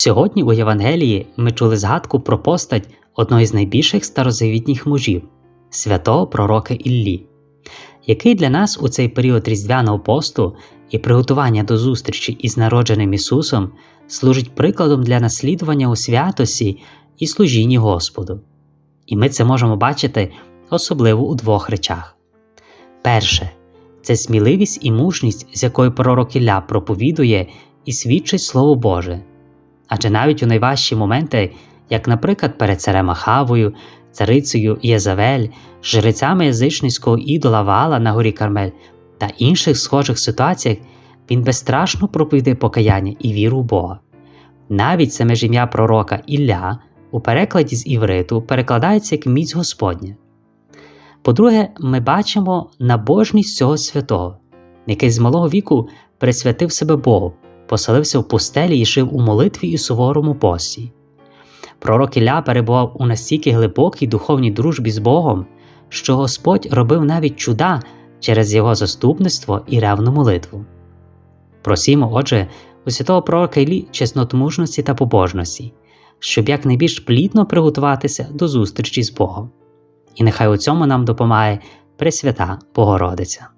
Сьогодні у Євангелії ми чули згадку про постать одного з найбільших старозавітніх мужів святого пророка Іллі, який для нас у цей період різдвяного посту і приготування до зустрічі із народженим Ісусом служить прикладом для наслідування у святості і служінні Господу. І ми це можемо бачити особливо у двох речах. Перше це сміливість і мужність, з якою пророк Ілля проповідує і свідчить Слово Боже. Адже навіть у найважчі моменти, як, наприклад, перед царем Ахавою, царицею Єзавель, жрецями язичницького ідола Ваала на горі Кармель та інших схожих ситуаціях, він безстрашно проповідує покаяння і віру в Бога. Навіть саме ж ім'я пророка Ілля у перекладі з івриту перекладається як міць Господня. По-друге, ми бачимо набожність цього святого, який з малого віку присвятив себе Богу, поселився в пустелі і жив у молитві і суворому пості. Пророк Ілля перебував у настільки глибокій духовній дружбі з Богом, що Господь робив навіть чуда через його заступництво і ревну молитву. Просімо, отже, у святого пророка Іллі чеснотмужності та побожності, щоб якнайбільш плідно приготуватися до зустрічі з Богом. І нехай у цьому нам допомагає Пресвята Богородиця.